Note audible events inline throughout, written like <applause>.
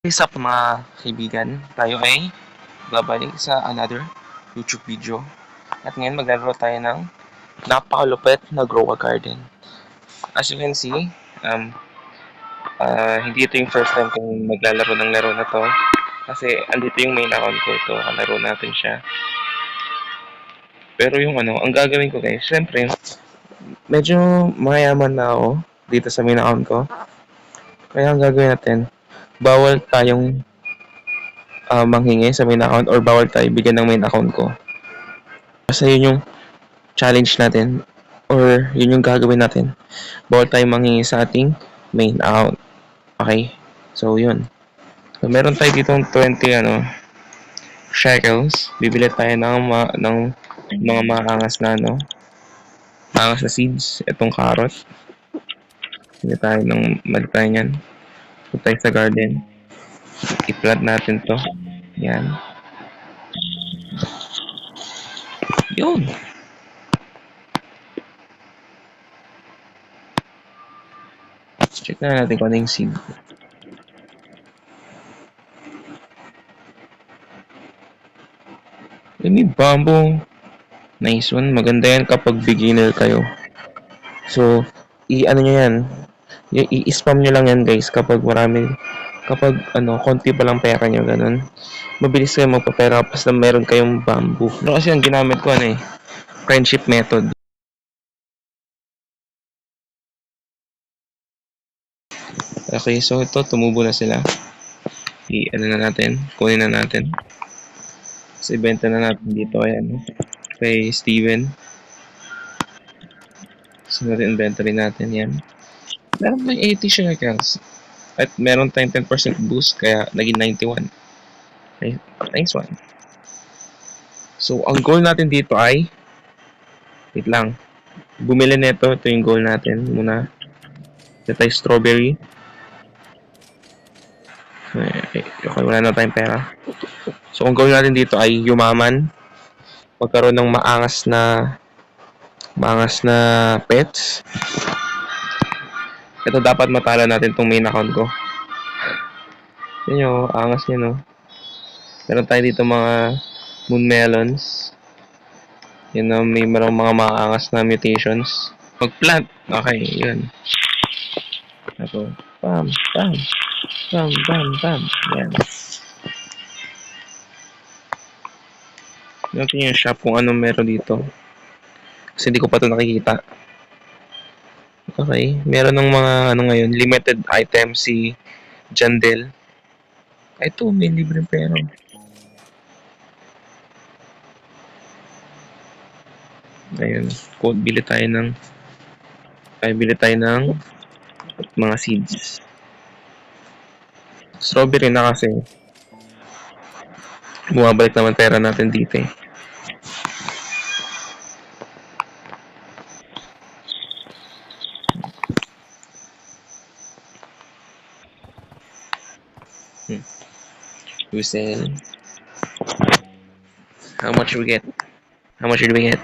What's up mga kaibigan? Tayo ay babalik sa another YouTube video. At ngayon maglalaro tayo ng napakalupit na grow a garden. As you can see, um, ah, hindi ito yung first time kong maglalaro ng laro na to. Kasi andito yung main account ko ito. Kalaro natin siya. Pero yung ano, ang gagawin ko guys, syempre, medyo mayaman na ako dito sa main account ko. Kaya ang gagawin natin, bawal tayong ah, manghingi sa main account or bawal tayo bigyan ng main account ko. Basta yun yung challenge natin or yun yung gagawin natin. Bawal tayong manghingi sa ating main account. Okay? So, yun. So, meron tayo dito 20 ano, shekels. Bibili tayo ng, ma- ng mga maangas na ano, maangas na seeds. Itong carrot. Bili tayo ng malipay niyan. Punta tayo sa garden. I-plant natin to. Yan. Yun. Check na natin kung ano yung seed. Eh, may bamboo. Nice one. Maganda yan kapag beginner kayo. So, i-ano nyo yan. I- I-spam nyo lang yan guys kapag marami kapag ano, konti pa lang pera nyo, ganun. Mabilis kayo magpapera basta meron kayong bamboo. Ano kasi ang ginamit ko ano eh, friendship method. Okay, so ito, tumubo na sila. I-ano na natin, kunin na natin. So, ibenta na natin dito, ayan. Kay Steven. So, natin inventory natin, yan. Meron tayong 80 shekels. At meron tayong 10% boost, kaya naging 91. Okay, nice one. So, ang goal natin dito ay wait lang. Bumili nito, ito yung goal natin muna. Ito tayo strawberry. Okay, wala na tayong pera. So, ang goal natin dito ay yumaman. Magkaroon ng maangas na maangas na pets. Ito dapat matala natin tong main account ko. Yan nyo, angas niya no. Meron tayo dito mga moon melons. Yun na, may marang mga maangas na mutations. Mag-plant. Okay, yun. Ito. Bam, bam. Bam, bam, bam. Yan. Natin yung shop kung anong meron dito. Kasi hindi ko pa ito nakikita. Okay. Meron ng mga ano ngayon, limited item si Jandel. Ito, may libreng pera. Ayun. Quote, bili tayo ng ay, bili tayo ng mga seeds. Strawberry na kasi. Bumabalik naman pera natin dito eh. We. How much we get? How much did we get?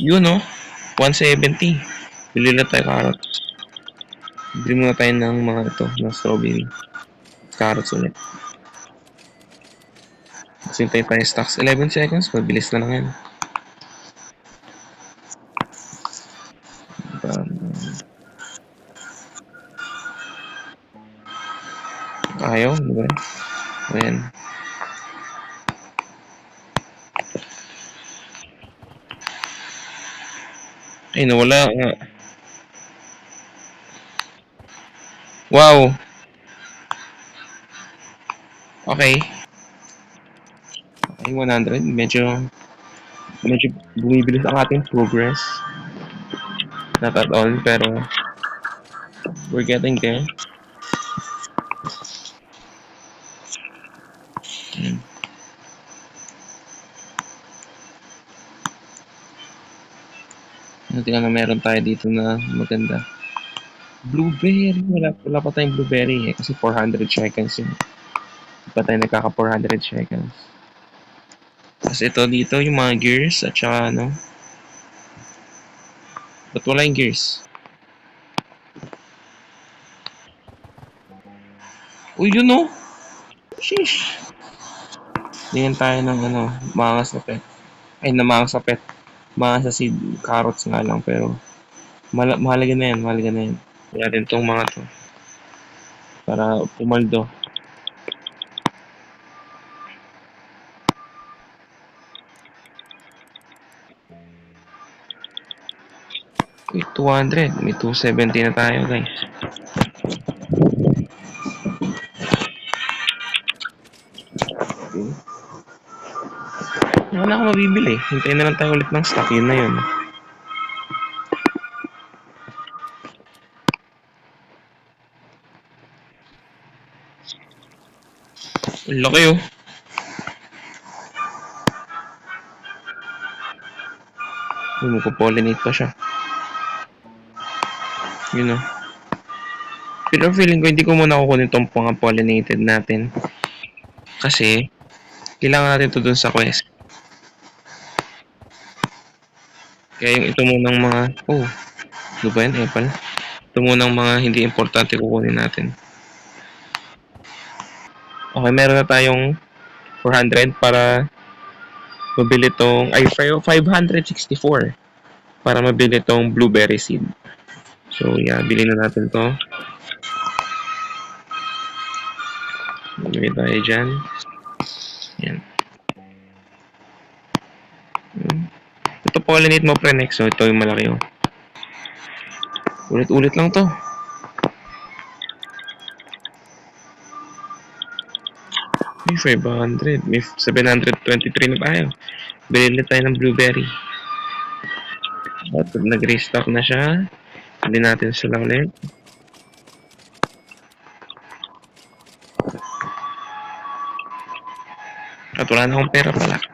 Yun no? 170. Bili na tayo carrots. Bili muna tayo ng mga ito, ng strawberry. Carrots ulit. Kasi tayo tayo stocks. 11 seconds, mabilis na lang yan. Ay, nawala nga. Wow. Okay. Okay, 100. Medyo, medyo bumibilis ang ating progress. Not at all, pero we're getting there. Ano, tingnan na meron tayo dito na maganda. Blueberry. Wala, wala pa tayong blueberry eh. Kasi 400 seconds yun. Hindi pa tayo nagkaka 400 seconds. Tapos ito dito, yung mga gears at saka ano. Ba't wala yung gears? Uy, yun oh! Sheesh! Tingnan tayo ng ano, mangas na pet. Ay, namangas na pet. Mangas sa seed, carrots nga lang, pero mala mahalaga na yan, mahalaga na yan. Kaya natin tong mga to. Para pumaldo. Uy, 200. May 270 na tayo, guys. Na ako mabibili. Hintayin na lang tayo ulit ng stock. Yun na yun. Laki oh. Yun, magpo-pollinate pa siya. Yun oh. Pero feeling ko hindi ko muna kukunin tong mga pollinated natin. Kasi, kailangan natin to dun sa quest. Kaya yung ito munang mga, oh, ano ba yan, Apple? Ito munang mga hindi importante kukunin natin. Okay, meron na tayong 400 para mabili tong, ay, 564 para mabili tong blueberry seed. So, yeah, bilhin na natin to. Lagay tayo dyan. Yan. Pollinate mo pre next. So, ito yung malaki oh. Ulit-ulit lang to. May 500. May 723 na tayo. Bilhin tayo ng blueberry. At nag-restock na siya. Hindi natin sila ulit. At wala na akong pera pala.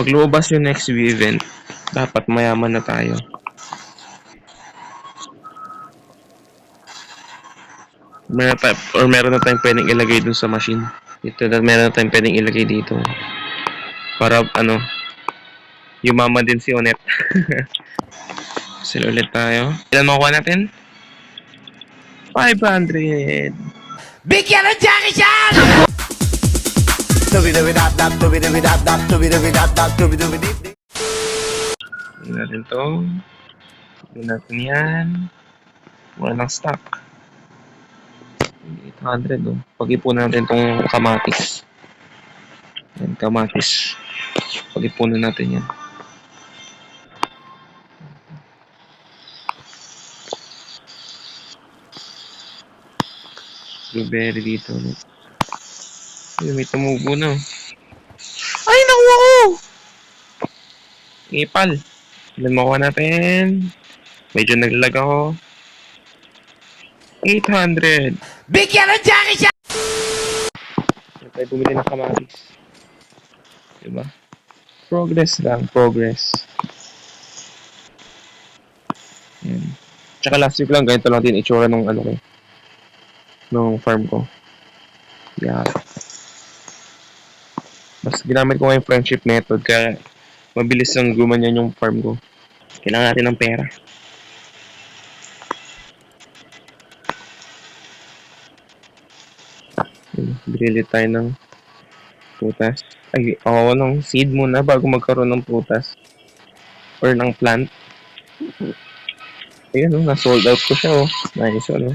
Pag lumabas yung next view event, dapat mayaman na tayo. Meron tayo, or meron na tayong pwedeng ilagay dun sa machine. Ito na meron na tayong pwedeng ilagay dito. Para ano, yumaman din si Onet. <laughs> Sila ulit tayo. Ilan makuha natin? 500. Bigyan ng Jackie Chan! Tingnan natin to. Tingnan natin yan. Wala ng stock. 800 oh. Pag-ipunan natin tong kamatis. Yan, kamatis. Pag-ipunan natin yan. Blueberry dito. no? Ay, may tumubo na. Ay, nakuha ko! Ipal. Ilan makuha natin? Medyo naglag ako. 800. Bigyan ng Jackie Chan! Ano tayo bumili ng kamatis? Diba? Progress lang, progress. Yan. Tsaka last week lang, ganito lang din itsura nung ano ko. Nung farm ko. Yeah. Mas ginamit ko nga yung friendship method kaya mabilis lang gumanyan yung farm ko. Kailangan natin ng pera. Bili tayo ng prutas. Ay, oo, ng seed muna bago magkaroon ng prutas. Or ng plant. Ayun, oh, na-sold out ko siya, oh. Nice, ano.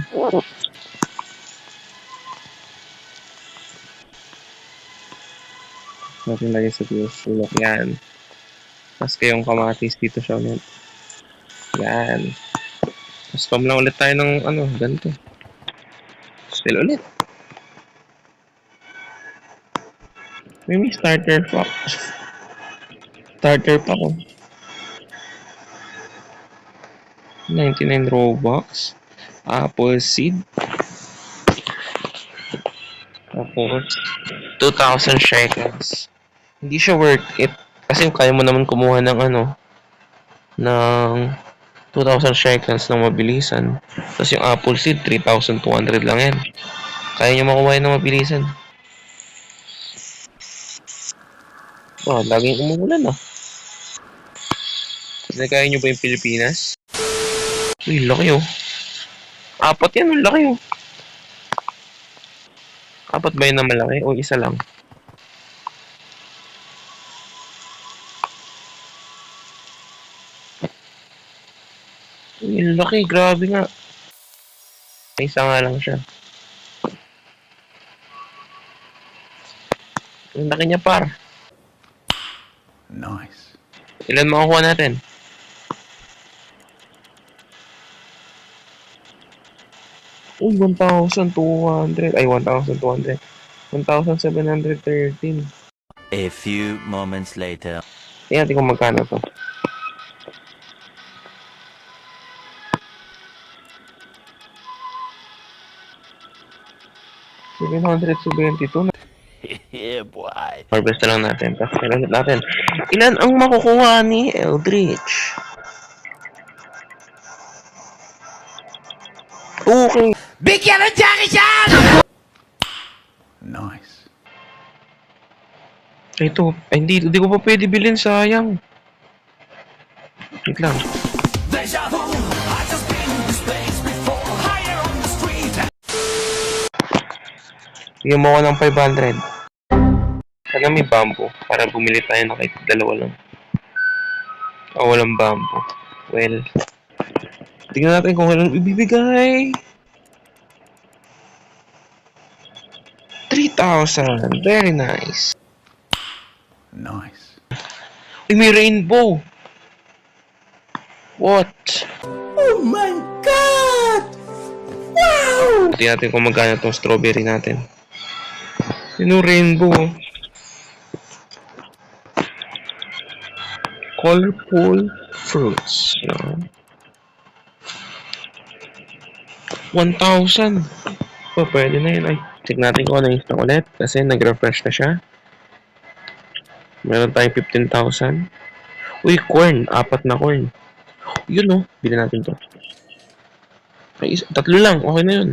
Natin lagay sa sulok. Yan. Tapos kayong kamatis dito siya ulit. Yan. Pam lang ulit tayo ng ano, ganito. Still ulit. May may starter pack. <laughs> Starter pack oh. 99 Robux. Apple seed. Tapos, 2,000 shekels. Hindi siya worth it. Kasi kaya mo naman kumuha ng ano, ng 2,000 shekels ng mabilisan. Tapos yung apple seed, 3,200 lang yan. Kaya niya makuha ng mabilisan. Oh, laging umuulan ah. Nagkain nyo ba yung Pilipinas? Uy, laki oh. Apat yan, ang laki oh. Apat ba yun na malaki? O isa lang? Uy, ang laki. Grabe nga. May isa nga lang siya. Ang laki niya par. Nice. Ilan makukuha natin? Uy, 1,200. Ay, 1,200. 1,713. A few moments later. Tingnan natin kung magkano to. Seven hundred seventy-two. yeah, boy. Harvest na lang natin. Tapos kailangan natin. Ilan ang makukuha ni Eldritch? Okay. Bigyan ng Jackie Chan! Nice. Ito. Ay, hindi. Hindi ko pa pwede bilhin. Sayang. Wait lang. Bigyan mo ako ng 500. Sana may bamboo. Para bumili tayo na kahit dalawa lang. O, walang bamboo. Well. Tingnan natin kung ilan ibibigay. 3,000. Very nice. Nice. Uy, may rainbow. What? Oh my God! Wow! Tingnan natin kung magkano itong strawberry natin. Yun yung rainbow. oh. Colorful fruits. Yan. 1,000. Oh, pwede na yun. Ay, check natin kung ano yung stock ulit. Kasi nag-refresh na siya. Meron tayong 15,000. Uy, corn. Apat na corn. Yun oh. Bili natin to. Ay, tatlo lang. Okay na yun.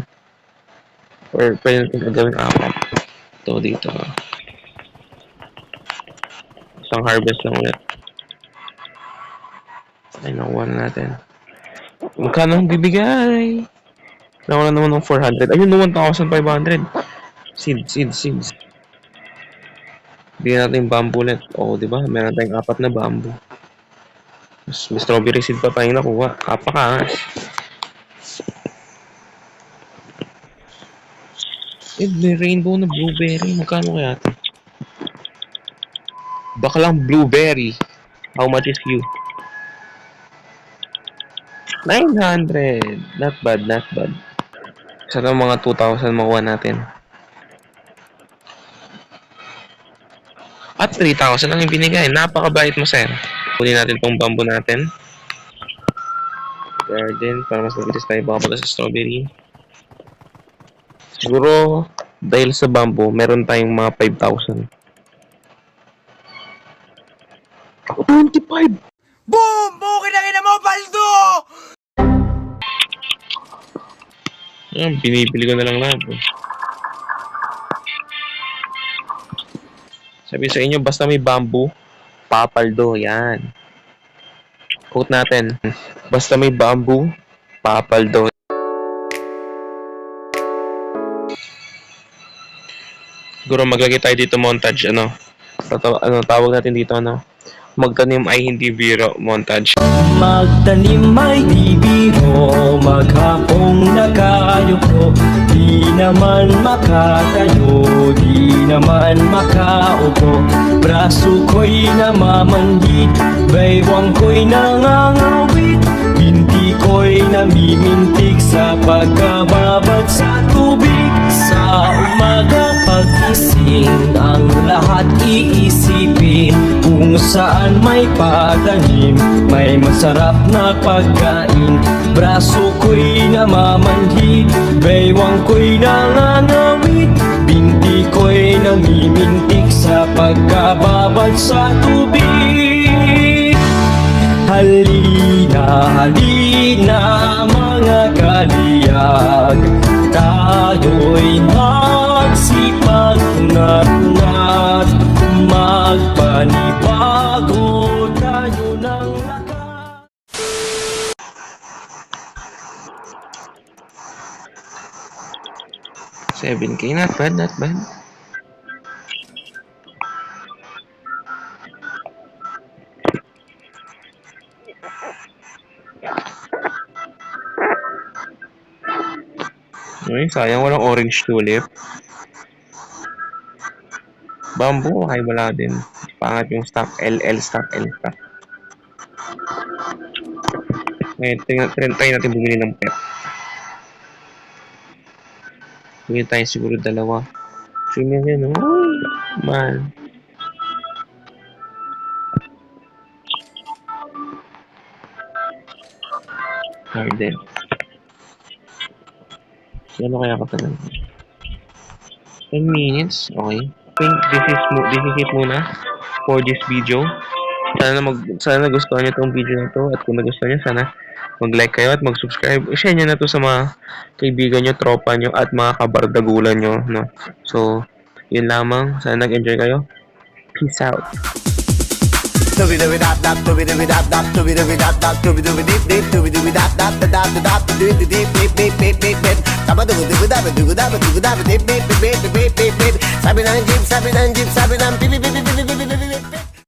Or pwede natin gagawin apat. Ito dito. Isang harvest lang ulit. Ay, nakuha na natin. Magkano ang bibigay? Nakuha na naman ng 400. Ayun, no, 1,500. Seed, seed, seeds. Bigyan natin yung bamboo ulit. Oo, di ba? Meron tayong apat na bamboo. Mas may strawberry seed pa tayong nakuha. Kapakangas. Eh, may rainbow na blueberry. Magkano kaya ito? Baklang blueberry. How much is you? 900. Not bad, not bad. Sana mga 2,000 makuha natin. At 3,000 lang yung binigay. Napakabait mo, sir. Kunin natin tong bamboo natin. Garden, para mas mabilis tayo baka sa strawberry. Siguro, dahil sa bamboo, meron tayong mga 5,000. 25! Boom! Bukid ang ina mo, Baldo! Ayan, binibili ko na lang lahat. eh. Sabi sa inyo, basta may bamboo, papaldo. Yan. Quote natin. Basta may bamboo, papaldo. Siguro maglagay tayo dito montage, ano? Tataw- ano tawag natin dito, ano? Magtanim ay hindi biro, montage. Magtanim ay di biro Maghapong nakayuko Di naman makatayo Di naman makaupo Braso ko'y namamanhid Baywang ko'y nangangawit Binti ko'y namimintik Sa pagkababad sa tubig Sa umaga pagising Ang lahat iisipin Kung saan may patanim. May masarap na pagkain. Braso ko'y namamanhid Baywang ko'y nangangawit Binti ko'y namimintik Sa pagkababad sa tubig. Halina, halina mga kaliyag. Tayo'y Mahirap nga't magpanibago tayo ng lakas Seven K, not bad, not bad. Okay, sayang walang orange tulip. Bamboo, ay wala din. Pangat yung stock, LL stock, L stock. Ngayon, try, try natin bumili ng pet. Bumili tayo siguro dalawa. Tingnan yan, oh. Man. Garden. Ano kaya katagal? 10 minutes? Okay. Think this is, this is it muna for this video. Sana mag sana nagustuhan niyo tong video na to at kung nagustuhan niyo sana mag-like kayo at mag-subscribe. I-share niyo na to sa mga kaibigan niyo, tropa niyo at mga kabardagulan niyo, no. So, yun lamang. Sana nag-enjoy kayo. Peace out. Doobie doobie dop dop, doobie doobie dop dop, doobie doobie dop dop, doobie doobie deep deep, doobie doobie dop dop, da dop da dop, doobie doobie deep deep deep deep deep deep. Dabba doobie doobie dabba doobie dabba doobie dabba deep deep deep deep deep deep deep. Sabi nan jeep, sabi nan jeep, sabi nan beep beep beep beep beep beep beep beep.